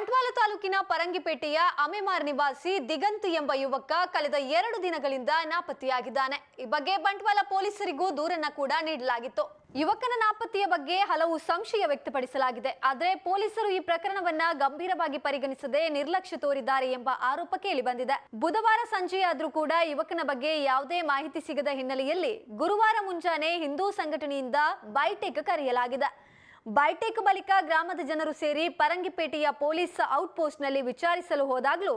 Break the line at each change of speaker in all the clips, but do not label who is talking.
ಬಂಟ್ವಾಳ ತಾಲೂಕಿನ ಪರಂಗಿಪೇಟೆಯ ಅಮೆಮಾರ್ ನಿವಾಸಿ ದಿಗಂತ್ ಎಂಬ ಯುವಕ ಕಳೆದ ಎರಡು ದಿನಗಳಿಂದ ನಾಪತ್ತೆಯಾಗಿದ್ದಾನೆ. ಈ ಬಗ್ಗೆ ಬಂಟ್ವಾಲ ಪೊಲೀಸರಿಗೂ ದೂರನ್ನ ಕೂಡ ನೀಡಲಾಗಿತ್ತು. ಯುವಕನ ನಾಪತ್ತೆಯ ಬಗ್ಗೆ ಹಲವು ಸಂಶಯ ವ್ಯಕ್ತಪಡಿಸಲಾಗಿದೆ. ಆದರೆ ಪೊಲೀಸರು ಈ ಪ್ರಕರಣವನ್ನ ಗಂಭೀರವಾಗಿ ಪರಿಗಣಿಸದೆ ನಿರ್ಲಕ್ಷ್ಯ ತೋರಿದ್ದಾರೆ ಎಂಬ ಆರೋಪ ಕೇಳಿ ಬಂದಿದೆ ಬುಧವಾರ ಸಂಜೆಯಾದರೂ ಕೂಡ ಯುವಕನ ಬಗ್ಗೆ ಯಾವುದೇ ಮಾಹಿತಿ ಸಿಗದ ಹಿನ್ನೆಲೆಯಲ್ಲಿ ಗುರುವಾರ ಮುಂಜಾನೆ ಹಿಂದೂ ಸಂಘಟನೆಯಿಂದ ಬೈಟೆಕ್ ಕರೆಯಲಾಗಿದೆ. ಬೈಟೆಕ್ ಬಳಿಕ ಗ್ರಾಮದ ಜನರು ಸೇರಿ ಪರಂಗಿಪೇಟೆಯ ಪೊಲೀಸ್ ಔಟ್ಪೋಸ್ಟ್ನಲ್ಲಿ ವಿಚಾರಿಸಲು ಹೋದಾಗಲೂ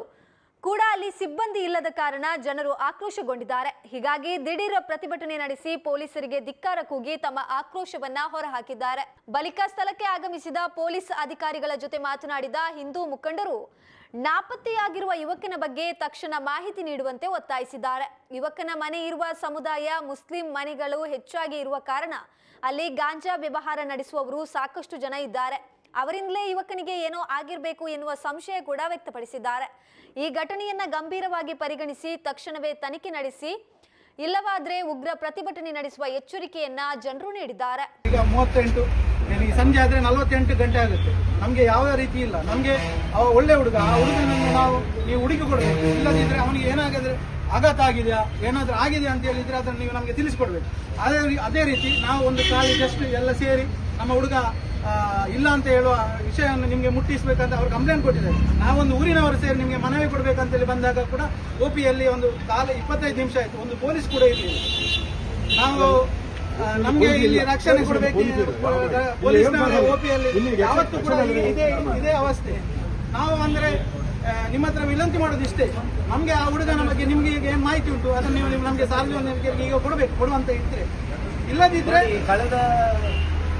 ಕೂಡ ಅಲ್ಲಿ ಸಿಬ್ಬಂದಿ ಇಲ್ಲದ ಕಾರಣ ಜನರು ಆಕ್ರೋಶಗೊಂಡಿದ್ದಾರೆ. ಹೀಗಾಗಿ ದಿಢೀರ್ ಪ್ರತಿಭಟನೆ ನಡೆಸಿ ಪೊಲೀಸರಿಗೆ ಧಿಕ್ಕಾರ ಕೂಗಿ ತಮ್ಮ ಆಕ್ರೋಶವನ್ನ ಹೊರಹಾಕಿದ್ದಾರೆ. ಬಳಿಕ ಸ್ಥಳಕ್ಕೆ ಆಗಮಿಸಿದ ಪೊಲೀಸ್ ಅಧಿಕಾರಿಗಳ ಜೊತೆ ಮಾತನಾಡಿದ ಹಿಂದೂ ಮುಖಂಡರು ನಾಪತ್ತೆಯಾಗಿರುವ ಯುವಕನ ಬಗ್ಗೆ ತಕ್ಷಣ ಮಾಹಿತಿ ನೀಡುವಂತೆ ಒತ್ತಾಯಿಸಿದ್ದಾರೆ. ಯುವಕನ ಮನೆ ಇರುವ ಸಮುದಾಯ, ಮುಸ್ಲಿಂ ಮನೆಗಳು ಹೆಚ್ಚಾಗಿ ಇರುವ ಕಾರಣ ಅಲ್ಲಿ ಗಾಂಜಾ ವ್ಯವಹಾರ ನಡೆಸುವವರು ಸಾಕಷ್ಟು ಜನ ಇದ್ದಾರೆ. ಅವರಿಂದಲೇ ಯುವಕನಿಗೆ ಏನೋ ಆಗಿರಬೇಕು ಎನ್ನುವ ಸಂಶಯ ಕೂಡ ವ್ಯಕ್ತಪಡಿಸಿದ್ದಾರೆ. ಈ ಘಟನೆಯನ್ನ ಗಂಭೀರವಾಗಿ ಪರಿಗಣಿಸಿ ತಕ್ಷಣವೇ ತನಿಖೆ ನಡೆಸಿ, ಇಲ್ಲವಾದ್ರೆ ಉಗ್ರ ಪ್ರತಿಭಟನೆ ನಡೆಸುವ ಎಚ್ಚರಿಕೆಯನ್ನ ಜನರು ನೀಡಿದ್ದಾರೆ.
ಈಗ ಮೂವತ್ತೆಂಟು ಸಂಜೆ ಆದ್ರೆ ನಲವತ್ತೆಂಟು ಗಂಟೆ ಆಗುತ್ತೆ. ನಮಗೆ ಯಾವ ರೀತಿ ಇಲ್ಲ. ನಮಗೆ ಒಳ್ಳೆ ಹುಡುಗ, ಆ ಹುಡುಗನನ್ನು ನಾವು ನೀವು ಹುಡುಕಿ ಕೊಡಬೇಕು. ಇಲ್ಲದಿದ್ರೆ ಅವನಿಗೆ ಏನಾಗಿದ್ರೆ ಆಘಾತ ಆಗಿದೆಯಾ, ಏನಾದ್ರೂ ಆಗಿದೆ ಅಂತ ಹೇಳಿದ್ರೆ ಅದನ್ನು ನೀವು ನಮಗೆ ತಿಳಿಸ್ಕೊಡ್ಬೇಕು. ಅದೇ ಅದೇ ರೀತಿ ನಾವು ಒಂದು ಕಾಲಿ ಜಸ್ಟ್ ಎಲ್ಲ ಸೇರಿ ನಮ್ಮ ಹುಡುಗ ಇಲ್ಲ ಅಂತ ಹೇಳುವ ವಿಷಯವನ್ನು ನಿಮಗೆ ಮುಟ್ಟಿಸ್ಬೇಕಂತ ಅವ್ರು ಕಂಪ್ಲೇಂಟ್ ಕೊಟ್ಟಿದ್ದಾರೆ. ನಾವೊಂದು ಊರಿನವರು ಸೇರಿ ನಿಮಗೆ ಮನವಿ ಕೊಡಬೇಕಂತೇಳಿ ಬಂದಾಗ ಕೂಡ ಒ ಪಿಯಲ್ಲಿ ಒಂದು ಕಾಲ ಇಪ್ಪತ್ತೈದು ನಿಮಿಷ ಆಯ್ತು. ಒಂದು ಪೊಲೀಸ್ ಕೂಡ ಇರಲಿಲ್ಲ. ನಾವು ನಮ್ಗೆ ಇಲ್ಲಿ ರಕ್ಷಣೆ ಕೊಡಬೇಕು ಪೊಲೀಸ್ನವರ ಓಪಿಯಲ್ಲಿ ಯಾವತ್ತೂ ಕೂಡ ಈ- ಇದೇ ಇದೇ ಅವಸ್ಥೆ. ನಾವು ಅಂದ್ರೆ ನಿಮ್ಮ ಹತ್ರ ವಿನಂತಿ ಮಾಡೋದು ಇಷ್ಟೇ ನಮ್ಗೆ ಆ ಹುಡುಗನ ಬಗ್ಗೆ ನಿಮ್ಗೆ ಈಗ ಏನ್ ಮಾಹಿತಿ ಉಂಟು? ಅದನ್ನ ನೀವು ನಮಗೆ ನಮ್ಗೆ ಸಾರ್ವಜನಿಕರಿಗೆ ಈಗ ಕೊಡಬೇಕು ಕೊಡುವಂತ ಇದ್ರೆ. ಇಲ್ಲದಿದ್ರೆ
ಕಳೆದ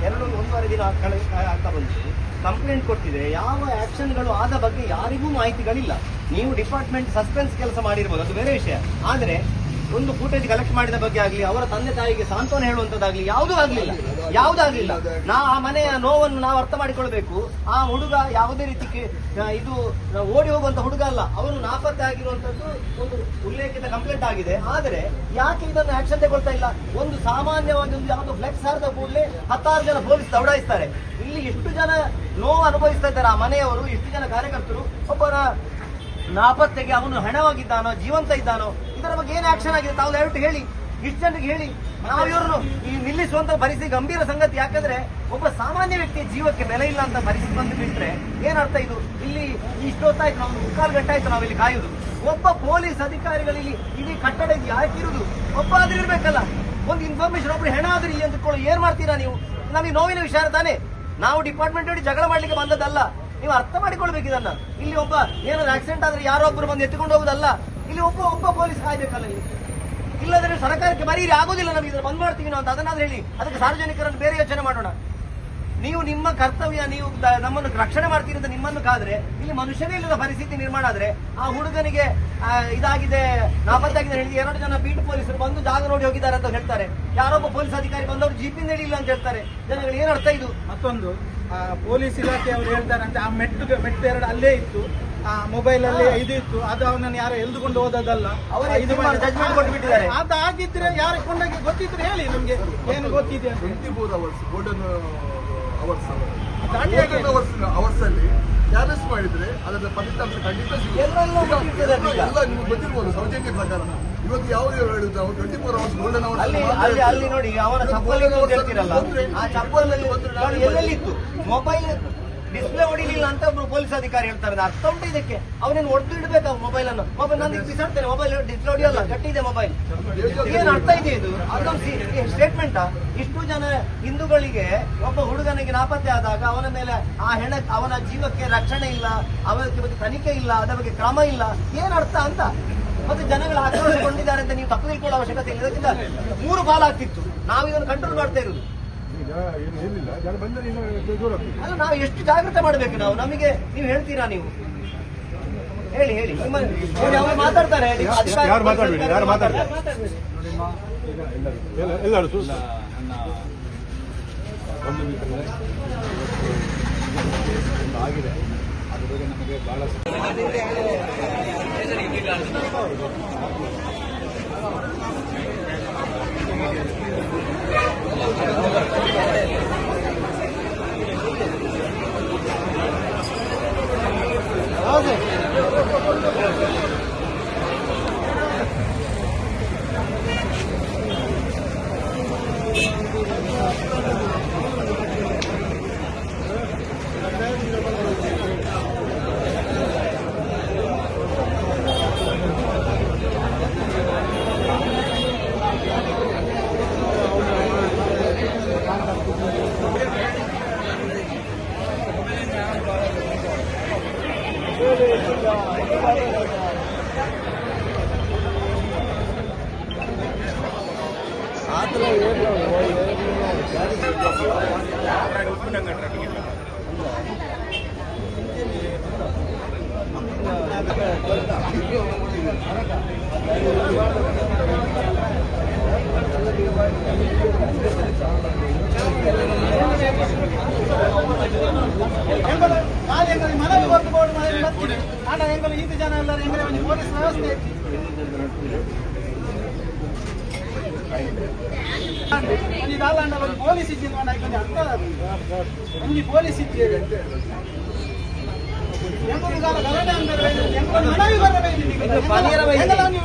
ಎರಡು ಒಂದೂವರೆ ದಿನ ಕಳೆ ಆಗ್ತಾ ಬಂತು. ಕಂಪ್ಲೇಂಟ್ ಕೊಟ್ಟಿದೆ. ಯಾವ ಆಕ್ಷನ್ಗಳು ಆದ ಬಗ್ಗೆ ಯಾರಿಗೂ ಮಾಹಿತಿಗಳಿಲ್ಲ. ನೀವು ಡಿಪಾರ್ಟ್ಮೆಂಟ್ ಸಸ್ಪೆನ್ಸ್ ಕೆಲಸ ಮಾಡಿರ್ಬೋದು. ಅದು ಬೇರೆ ವಿಷಯ. ಆದ್ರೆ ಒಂದು ಫೂಟೇಜ್ ಕಲೆಕ್ಟ್ ಮಾಡಿದ ಬಗ್ಗೆ ಆಗಲಿ, ಅವರ ತಂದೆ ತಾಯಿಗೆ ಸಾಂತ್ವನ ಹೇಳುವಂತದ್ದಾಗ್ಲಿ ಯಾವುದೂ ಆಗಲಿಲ್ಲ. ಯಾವುದೂ ಆಗಲಿಲ್ಲ ನಾ ಆ ಮನೆಯ ನೋವನ್ನು ನಾವು ಅರ್ಥ ಮಾಡಿಕೊಳ್ಬೇಕು. ಆ ಹುಡುಗ ಯಾವುದೇ ರೀತಿ ಇದು ಓಡಿ ಹೋಗುವಂತ ಹುಡುಗ ಅಲ್ಲ. ಅವನು ನಾಪತ್ತೆ ಆಗಿರುವಂತದ್ದು ಒಂದು ಉಲ್ಲೇಖಿತ ಕಂಪ್ಲೇಂಟ್ ಆಗಿದೆ. ಆದರೆ ಯಾಕೆ ಇದನ್ನು ಆಕ್ಷನ್ ತಗೊಳ್ತಾ ಇಲ್ಲ? ಒಂದು ಸಾಮಾನ್ಯವಾಗಿ ಒಂದು ಯಾವುದು ಫ್ಲೆಕ್ಸ್ ಹಾರಿದ ಕೂಡಲೇ ಹತ್ತಾರು ಜನ ಪೊಲೀಸ್ ದೌಡಾಯಿಸ್ತಾರೆ. ಇಲ್ಲಿ ಎಷ್ಟು ಜನ ನೋವು ಅನುಭವಿಸ್ತಾ ಇದ್ದಾರೆ ಆ ಮನೆಯವರು, ಎಷ್ಟು ಜನ ಕಾರ್ಯಕರ್ತರು? ಒಬ್ಬರ ನಾಪತ್ತೆಗೆ ಅವನು ಹಣವಾಗಿದ್ದಾನೋ, ಜೀವಂತ ಇದ್ದಾನೋ ಇದರ ಬಗ್ಗೆ ಏನು ಆಕ್ಷನ್ ಆಗಿದೆ? ತಾವು ದಯವಿಟ್ಟು ಹೇಳಿ, ಇಷ್ಟು ಜನರಿಗೆ ಹೇಳಿ. ನಾವು ಇವ್ರನ್ನು ಈ ನಿಲ್ಲಿಸುವಂತ ಪರಿಸ್ಥಿತಿ, ಗಂಭೀರ ಸಂಗತಿ. ಯಾಕಂದ್ರೆ ಒಬ್ಬ ಸಾಮಾನ್ಯ ವ್ಯಕ್ತಿ ಜೀವಕ್ಕೆ ಬೆಲೆ ಇಲ್ಲ ಅಂತ ಪರಿಸ್ಥಿತಿ ಬಂದು ಬಿಟ್ರೆ ಏನರ್ಥ ಇದು? ಇಲ್ಲಿ ಇಷ್ಟೊತ್ತಾಯ್ತು, ನಾವು ಮುಕ್ಕಾಲು ಗಂಟೆ ಆಯ್ತು ನಾವಿಲ್ಲಿ ಕಾಯುವುದು ಒಬ್ಬ ಪೊಲೀಸ್ ಅಧಿಕಾರಿಗಳು ಇಲ್ಲಿ ಇಡೀ ಕಟ್ಟಡ ಇದು ಯಾಕಿರುದು ಒಬ್ಬ ಆದ್ರೂ ಇರ್ಬೇಕಲ್ಲ. ಒಂದು ಇನ್ಫಾರ್ಮೇಶನ್ ಒಬ್ರು ಹೆಣ ಆದ್ರಿ ಅಂದ್ಕೊಳ್ಳಿ ಏನ್ ಮಾಡ್ತೀರಾ ನೀವು? ನಮಗೆ ನೋವಿನ ವಿಚಾರ ತಾನೇ. ನಾವು ಡಿಪಾರ್ಟ್ಮೆಂಟ್ ನೋಡಿ ಜಗಳ ಮಾಡ್ಲಿಕ್ಕೆ ಬಂದದ್ದಲ್ಲ. ನೀವು ಅರ್ಥ ಮಾಡಿಕೊಳ್ಬೇಕು ಇದನ್ನ. ಇಲ್ಲಿ ಒಬ್ಬ ಏನಾದ್ರು ಆಕ್ಸಿಡೆಂಟ್ ಆದ್ರೆ ಒಬ್ರು ಬಂದು ಎತ್ಕೊಂಡು ಹೋಗುದಲ್ಲ. ಇಲ್ಲಿ ಒಬ್ಬ ಒಬ್ಬ ಪೊಲೀಸ್ ಕಾಯ್ಬೇಕಲ್ಲ ನೀವು? ಇಲ್ಲದ್ರೆ ಸರ್ಕಾರಕ್ಕೆ ಬರೀರಿ ಆಗೋದಿಲ್ಲ ನಮಗೆ ಇದನ್ನು ಬಂದ್ ಮಾಡ್ತೀವಿ ನಾವು ಅಂತ ಅದನ್ನಾದ್ರೂ ಹೇಳಿ. ಅದಕ್ಕೆ ಸಾರ್ವಜನಿಕರನ್ನು ಬೇರೆ ಯೋಚನೆ ಮಾಡೋಣ. ನೀವು ನಿಮ್ಮ ಕರ್ತವ್ಯ, ನೀವು ನಮ್ಮನ್ನು ರಕ್ಷಣೆ ಮಾಡ್ತೀರಿ ಅಂತ ನಿಮ್ಮನ್ನು ಕಾದ್ರೆ, ಇಲ್ಲಿ ಮನುಷ್ಯನೇ ಇಲ್ಲದ ಪರಿಸ್ಥಿತಿ ನಿರ್ಮಾಣ ಆದ್ರೆ, ಆ ಹುಡುಗನಿಗೆ ಇದಾಗಿದೆ ನಾಪತ್ತಾಗಿದೆ ಹೇಳಿ ಎರಡು ಜನ ಬೀಟ್ ಪೊಲೀಸರು ಬಂದು ಜಾಗ ನೋಡಿ ಹೋಗಿದ್ದಾರೆ ಅಂತ ಹೇಳ್ತಾರೆ. ಯಾರೊಬ್ಬ ಪೊಲೀಸ್ ಅಧಿಕಾರಿ ಬಂದವರು ಜೀಪಿಂದ ಹೇಳಿಲ್ಲ ಅಂತ ಹೇಳ್ತಾರೆ. ಜನಗಳು ಏನರ್ಥ ಇದು?
ಮತ್ತೊಂದು ಪೊಲೀಸ್ ಹೇಳ್ತಾರೆ ಅಂತ ಆ ಮೆಟ್ಟು ಮೆಟ್ಟು ಎರಡು ಅಲ್ಲೇ ಇತ್ತು. ಮೊಬೈಲ್ ಅಲ್ಲಿ ಇದು ಇತ್ತು. ಅದು ಅವನನ್ನು ಯಾರೋ ಎಲ್ದುಕೊಂಡು ಹೋದದಲ್ಲ
ಅವರೇ
ಇದು
judgment ಕೊಟ್ಬಿಟ್ಟಿದ್ದಾರೆ.
ಅದು ಆಗಿದ್ರೆ ಯಾರು ಕೊಂಡಾಗಿ ಗೊತ್ತಿದ್ರೆ ಹೇಳಿ ನಮ್ಗೆ. ಏನು ಗೊತ್ತಿದೆ ಅಂತ.
Twenty four hours golden hours
ದಾಂಡಿಯಾಗೆ-
hours hours ಅಲ್ಲಿ ಅರೆಸ್ಟ್ ಮಾಡಿದ್ರೆ ಅದರ ಫಲಿತಾಂಶ ಖಂಡಿತ ಎಲ್ಲ- ನಿಮ್ಗೆ ಗೊತ್ತಿರ್ಬೋದು ಸೌಜನ್ಯ ಪ್ರಕಾರ. ಇವತ್ತು ಯಾವ್ದು ಹೇಳಿದ್ರು ಅವ್ರು twenty four hours golden hours
ಅಲ್ಲಿ ಅಲ್ಲಿ ಅಲ್ಲಿ ನೋಡಿ ಅವನ ಚಪ್ಪಲಿ ಇತ್ತು ಅಂತ ಆ ಚಪ್ಪಲಲ್ಲಿ ನೋಡಿ ಎಲ್ಲೆಲ್ಲಿ ಇತ್ತು ಮೊಬೈಲ್ ಡಿಸ್ಪ್ಲೇ ಹೊಡಿಲಿಲ್ಲ ಅಂತ ಒಬ್ರು ಪೊಲೀಸ್ ಅಧಿಕಾರಿ ಹೇಳ್ತಾರೆ. ಅರ್ಥ ಉಂಟು ಇದಕ್ಕೆ. ಅವನೇನು ಇಡ್ಬೇಕು ಇಡಬೇಕು ಮೊಬೈಲ್ ಅನ್ನು? ಮೊಬೈಲ್ ನಾನು ಬಿಸಾಡ್ತೇನೆ. ಮೊಬೈಲ್ ಡಿಸ್ಪ್ಲೇ ಹೊಡಿಯಲ್ಲ. ಗಟ್ಟಿದೆ ಮೊಬೈಲ್ ಏನ್ ಅರ್ಥ ಇದೆ ಇದು? ಸ್ಟೇಟ್ಮೆಂಟ್ ಇಷ್ಟು ಜನ ಹಿಂದೂಗಳಿಗೆ ಒಬ್ಬ ಹುಡುಗನಿಗೆ ನಾಪತ್ತೆ ಆದಾಗ ಅವನ ಮೇಲೆ ಆ ಹೆಣ ಅವನ ಜೀವಕ್ಕೆ ರಕ್ಷಣೆ ಇಲ್ಲ, ಅವನ ಬಗ್ಗೆ ತನಿಖೆ ಇಲ್ಲ ಅದರ ಬಗ್ಗೆ ಕ್ರಮ ಇಲ್ಲ. ಏನ್ ಅರ್ಥ ಅಂತ? ಮತ್ತೆ ಜನಗಳು ಆಕ್ರೋಶಗೊಂಡಿದ್ದಾರೆ ಅಂತ ನೀವು ತಪ್ಪು ತಿಳ್ಕೊಳ್ಳೋ ಅವಶ್ಯಕತೆ ಇಲ್ಲ. ಮೂರು ಬಾಲ್ ಆಗ್ತಿತ್ತು ನಾವು ಇದನ್ನು ಕಂಟ್ರೋಲ್ ಮಾಡ್ತಾ ಇರುದು ಅಲ್ಲ ನಾವು ಎಷ್ಟು ಜಾಗ್ರತೆ ಮಾಡಬೇಕು ನಾವು ನಮಗೆ ನೀವು ಹೇಳ್ತೀರಾ ನೀವು ಹೇಳಿ ಹೇಳಿ ನಿಮ್ಮ ನೋಡಿ ಮಾತಾಡ್ತಾರೆ
ಯಾರು ಮಾತಾಡ್ಬೇಡಿ, ಯಾರು ಮಾತಾಡ್ತಾರೆ? ಎಲ್ಲರೂ ಒಂದು ಆಗಿದೆ ಅದ್ರ ಬಗ್ಗೆ ನಮಗೆ ಬಹಳ
ಹೌದು ಎಂಬುದು ನಾನು ಎಂಬುದು ಮನವಿ ಈತ ಜನ ಎಲ್ಲರೂ ಎಂಬುದು ಒಂದು ಪೊಲೀಸ್ ವ್ಯವಸ್ಥೆ ಒಂಜಿ ದಾಲಾಂಡ ಒಂದು ಪೊಲೀಸ್ ಇದ್ದೀನಿ ಒಂದು ಅರ್ಥ ಒಂಜಿ ಪೊಲೀಸ್ ಇದ್ದೀರಿ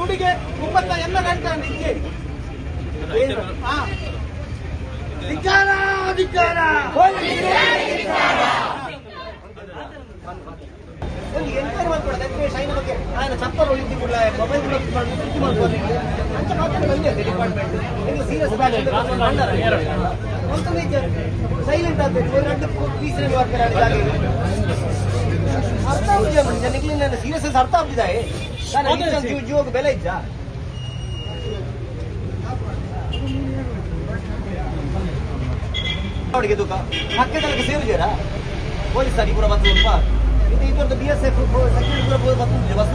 ಹುಡುಗಿ ಒಂಬತ್ತ ಎಲ್ಲ ಗಂಟೆ ನಿಂತಿದ್ದೀರಿ ಧಿಕ್ಕಾರ ಧಿಕ್ಕಾರ
ಎಂಕ್ವೈರಿ ಮಾಡ್ಕೊಡೋದು ಬಗ್ಗೆ ಕೂಡ ಮೊಬೈಲ್ ಕೂಡ ತೃಪ್ತಿ ಮಾಡ್ಬೋದು ಅಂತ ಡಿಪಾರ್ಟ್ಮೆಂಟ್ ಇದು ಸೀರಿಯಸ್ ಒಂದು ಸೈಲೆಂಟ್ ಆಗಬೇಕು ಒಂದು ವರ್ಕರ್ ವರ್ಕ್ ಅರ್ಥ ಮನುಷ್ಯ ಜನಕ್ಕೆ ನನ್ನ ಸೀರಿಯಸ್ ಅರ್ಥ ಆಗ್ತಿದ್ದಾವೆ ನಾನು ಜೀವ ಜೀವಕ್ಕೆ ಬೆಲೆ ಇದ್ದ ಅವಳಿಗೆ ದುಃಖ. ಸೇರಿದ್ದೀರಾ ಅಡಿ ಕೂಡ ಬಂದು ಸ್ವಲ್ಪ. ಇದು ಇದೊಂದು ಬಿ ಎಸ್ ಎಫ್ ಸೆಕ್ಯೂರಿಟಿ ಕೂಡ ಬಂದು ಬಸ್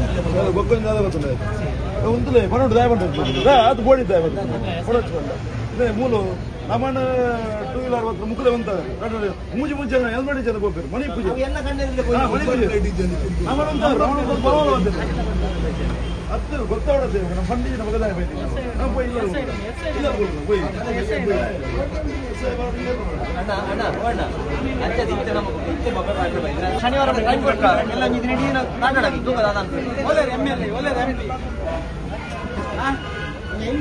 ಗೊತ್ತಿಲ್ಲ ಗೊತ್ತಿಲ್ಲ ಒಂದುಲೇ ಪನ್ನೊಂದು ದಾಯ ಬಂದ ಅದು ಬೋಡಿ ದಾಯ ಬಂದ ಮೂಲು. ನಮ್ಮಣ್ಣ ಟೂ ವೀಲರ್ ಹತ್ರ ಮುಖದ ಮೂಜಿ ಮುಂಜಿ ಮುಂಚೆ ಹೆಲ್ಮೆಟ್ ಜನ ಹೋಗ್ತಾರೆ ಮನಿ ಪೂಜೆ. ಮನೆ ಪೂಜೆ. ನಮ್ಮಣ್ಣ ಹತ್ತು ಗೊತ್ತಾಡೋದು ನಮ್ಮ ಫಂಡಿನ ಮಗದ ಬೇಟಿ ನಾವು
ಪೋಯ್ ಶನಿವಾರ ಎಲ್ಲ
ಇದನ್ನ ಒಳ್ಳೆ ಎಂ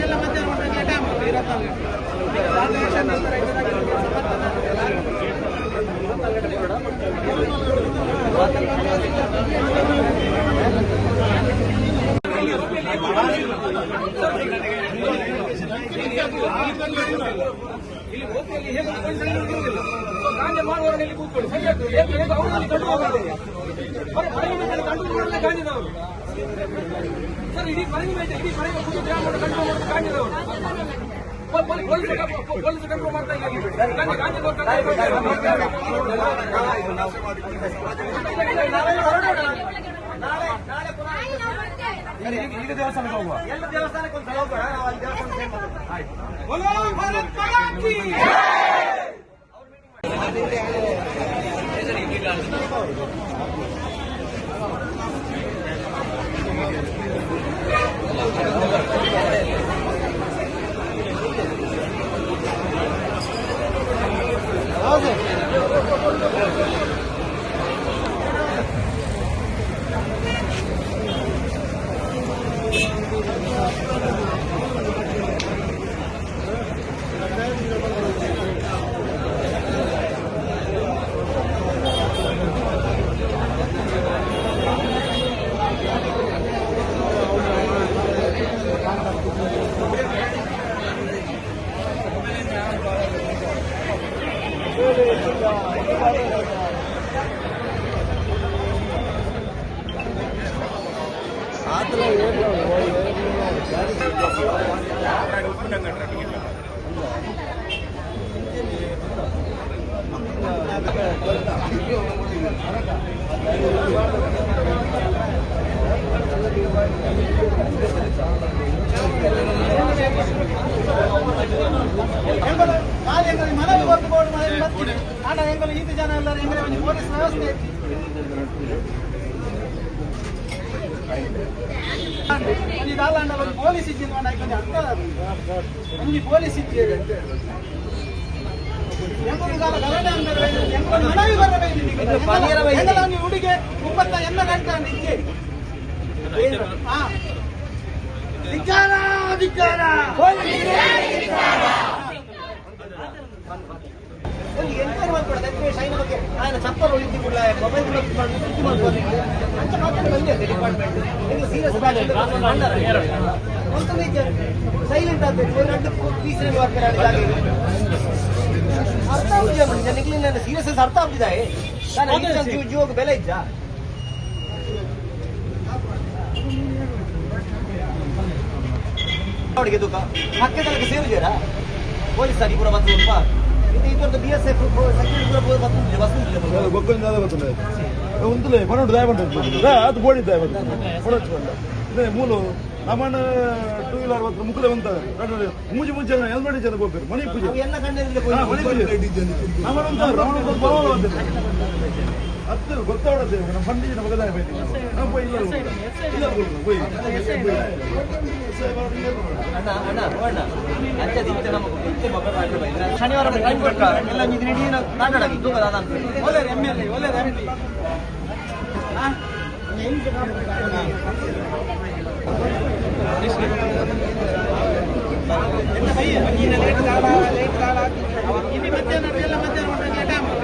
ಎಲ್ಲ ಮಧ್ಯಾಹ್ನ ಲೇಟ್ ಆಗ್ಬೋದು ಇರತ್ತಲ್ಲ
ಗಾಂಜಾ ಮಾಡುವವರನ್ನ ಇಲ್ಲಿ ಕೂತ್ಕೊಳ್ಳಿ ಸರಿ ಆಯ್ತು ಹೇಗೆ ಹೇಗೆ ಅವರಲ್ಲಿ ಕಂಡು ಹೋಗದೆ ಕಂಡು ಮಾಡಲೇ ಗಾಂಜಾದವರು ಸರ್ ಇಡೀ ಮನೆಗೆ ಮೇಲೆ ಇಡೀ ಮನೆಗೆ ಕಂಡು ಮಾಡೋದು ಗಾಂಜಾದವರು ಪೊಲೀಸ್ ಪೊಲೀಸ್ ಕಂಟ್ರೋಲ್ ಮಾಡ್ತಾ ಕಂಟ್ರೋಲ್ ಇಲ್ಲ. ಈಗ ದೇವಸ್ಥಾನಕ್ಕೆ ಹೋಗುವ.
ಎಲ್ಲ ದೇವಸ್ಥಾನಕ್ಕೆ ಒಂದು ಸಲ ಹೋಗೋಣ. ನಾವು ಅಲ್ಲಿ ದೇವಸ್ಥಾನ ಸೇರಿ
ಎಂಬುದು ನಾನು ಎಂಬುದು ಮನವಿ ಒತ್ತುಕೊಂಡು ಮನೆಯಲ್ಲಿ ಬರ್ತೀನಿ. ಆಟ ಎಂಬುದು ಈತ ಜನ ಎಲ್ಲರೂ ಎಂಬುದು ಒಂದು ಪೊಲೀಸ್ ವ್ಯವಸ್ಥೆ ಒಂಜಿ ದಾಲಾಂಡ ಒಂದು ಪೊಲೀಸ್ ಇದ್ದಿದ್ದು ಮಾಡಿ ಹಾಕೊಂಡು ಅರ್ಥ ಒಂಜಿ ಪೊಲೀಸ್ ಇದ್ದೇವೆ ಎಂಬುದು ಕಾಲ ಗಲಾಟೆ ಅಂದರೆ ಎಂಬುದು ಮನವಿ ಬರಬೇಕು ನಿಮಗೆ.
ಇದು ಪನೀರ ವೈದ್ಯ.
ಎಂಗಲ ನೀವು ಹುಡುಗಿ ಮುಪ್ಪತ್ತ ಎನ್ನ ಗಂಟೆ ಅಂದಿದ್ದೆ ಹಾ ಧಿಕ್ಕಾರ ಧಿಕ್ಕಾರ
ಒಂದು ಎಂಕ್ವೈರಿ ಮಾಡ್ಕೊಡೋದು ಯಾಕಂದ್ರೆ ಶೈನ ಬಗ್ಗೆ ఆయన ಚಪ್ಪಲ್ ಉಳಿತಿ ಕೂಡ ಮೊಬೈಲ್ ಕೂಡ ಸುದ್ದಿ ಮಾಡ್ಬೋದು ಅಂತ ಮಾತಾಡಿ ಬಂದಿದೆ ಡಿಪಾರ್ಟ್ಮೆಂಟ್ ನೀವು ಸೀರಿಯಸ್ ಸೈಲೆಂಟ್ ಆಗ್ಬೇಕು ಒಂದು ಎರಡು ಪೀಸ್ ವರ್ಕರ್ ಆಡಿದಾಗ ಅರ್ಥ ಆಗುದಿಲ್ಲ ಮನುಷ್ಯ ಜನಗಳಿಗೆ ನನ್ನ ಸೀರಿಯಸ್ ಅರ್ಥ ಆಗುದಿದೆ ನಾನು ಜೀವ ಜೀವಕ್ಕೆ ಬೆಲೆ ಇದ್ದ ಅವಳಿಗೆ ದುಃಖ ಹಕ್ಕದಲ್ಲಿಗೆ ಸೇರಿದ್ದೀರಾ ಪೊಲೀಸರಿಗೆ ಪೂರ ಬತ್ತು ರೂಪ
ಗೊತ್ತಿಲ್ಲ ಅದ ಗೊತ್ತಿಲ್ಲ ಒಂದುಲೆ ಪನ್ನೊಂದು ದಾಯ ಅದು ಬೋಡಿ ದಾಯ ಬಂದ ಇದೇ ಮೂಲು ನಮ್ಮನ್ನ ಟೂ ವೀಲರ್ ಹತ್ರ ಬಂತ ಮೂಜಿ ಮುಂಚೆ ಎಲ್ ಮಾಡಿ ಜನ ಹೋಗ್ಬೇಕು ಮನೆ ಪೂಜೆ ಮನೆ ಪೂಜೆ ಒಂದು ರಮಣ ಒಂದು ಬರೋಣ ಅಂತ. ಹತ್ತು ಗೊತ್ತಾವಡದೆ ನಮ್ಮ ಪಂಡಿಜಿನ ಮಗದಾಯ ಬೈತಿ ನಾವು போய் ಇಲ್ಲ ಇಲ್ಲ போய்
ಅಣ್ಣ ಅಣ್ಣ ಅಣ್ಣ ಅಂಚ ದಿಕ್ಕ ನಮ್ಮ ಇತ್ತೆ ಮಕ್ಕಳು ಮಾಡ್ಕೊಂಡು ಬೈದ್ರೆ ಶನಿವಾರ ಟೈಮ್ ಕೊಟ್ಟ ಎಲ್ಲ ಇದು ಇಡೀ ಕಾಟಾಡಾಗಿ ತೂಕದ ಅದ ಅಂತ
ಒಳ್ಳೆದು ಎಮ್ ಎಲ್ ಎ ಒಳ್ಳೆದು ಎಮ್ ಪಿ ಇಲ್ಲಿ ಮಧ್ಯಾಹ್ನ ಎಲ್ಲ ಮಧ್ಯಾಹ್ನ ಹೊರಗೆ ಟೈಮ್ ಇರತ್ತಲ್ಲ
ಈ ಗಾಂಜಾದು ಇದು ವ್ಯವಹಾರ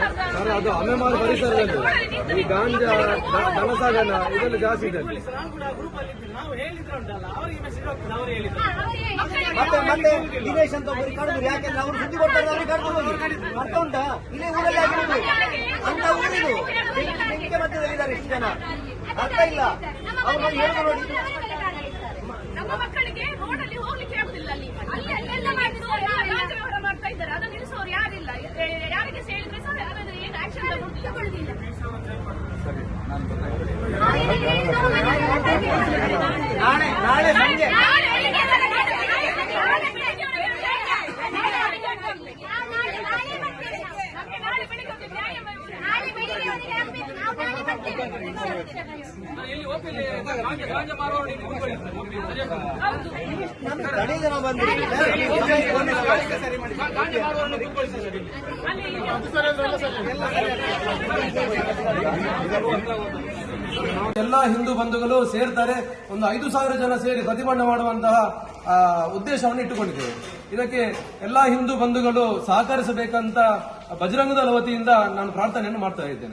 ಎಲ್ಲ
ಅದು ಅಮೆಮಾನ ಪರಿಸರದಲ್ಲಿ. ಈ ಗಾಂಜಾ ಧನಸಾಗನ ಇದೆಲ್ಲ ಜಾಸ್ತಿ ಇದೆ.
ಮತ್ತೆ ಮತ್ತೆ ದಿನೇಶ್ ಅಂತ ಒಬ್ಬರು ಕರೆದು ಯಾಕೆಂದ್ರೆ ಅವರು ಸುದ್ದಿ ಕೊಡ್ತಾರೆ ಅವ್ರಿಗೆ ಕರೆದು ಹೋಗಿ. ಅರ್ಥ ಉಂಟಾ? ಇಲ್ಲೇ ಊರಲ್ಲಿ ಆಗಿರೋದು. ಅಂತ ಊರಿದು ಬೆಂಕಿಗೆ ಮಧ್ಯದಲ್ಲಿ ಇದ್ದಾರೆ ಇಷ್ಟು ಜನ. ಅರ್ಥ ಇಲ್ಲ. ಅವ್ರು ಹೇಳುದು ನೋಡಿ
ನಮ್ಮ ಮಕ್ಕಳಿಗೆ ರೋಡಲ್ಲಿ ಹೋಗ್ಲಿಕ್ಕೆ ಆಗುದಿಲ್ಲ ಅಲ್ಲಿ ಅಲ್ಲಿ ಅಲ್ಲೆಲ್ಲ ಮಾಡಿದ್ರು ಎಲ್ಲ ಗಾಂಜಾ ವ್ಯವಹಾರ ಮಾಡ್ತಾ ಇದ್ದಾರೆ ಅದನ್ನ ನಿಲ್ಲಿಸೋರು ಯಾರಿಲ್ಲ ಎ- ಯಾರಿಗೆ ಹೇಳಿದ್ರೆ ಸಹ ಅದನ್ನ ಏನು ಆಕ್ಷನ್ ತಗೊಳ್ಳುದಿಲ್ಲ
ನಾಳೆ ನಾಳೆ ಸಂಜೆ
ಇಲ್ಲಿ ಒಪ್ಪಿಲ್ಲ ಗಾಂಜಾ ಗಾಂಜಾ ಎಲ್ಲ ಹಿಂದೂ ಬಂಧುಗಳು ಸೇರ್ತಾರೆ, ಒಂದು ಐದು ಸಾವಿರ ಜನ ಸೇರಿ ಪ್ರತಿಭಟನೆ ಮಾಡುವಂತಹ ಉದ್ದೇಶವನ್ನು ಇಟ್ಟುಕೊಂಡಿದ್ದೇವೆ. ಇದಕ್ಕೆ ಎಲ್ಲಾ ಹಿಂದೂ ಬಂಧುಗಳು ಸಹಕರಿಸಬೇಕಂತ ಬಜರಂಗದ ವತಿಯಿಂದ ನಾನು ಪ್ರಾರ್ಥನೆಯನ್ನು ಮಾಡ್ತಾ ಇದ್ದೇನೆ.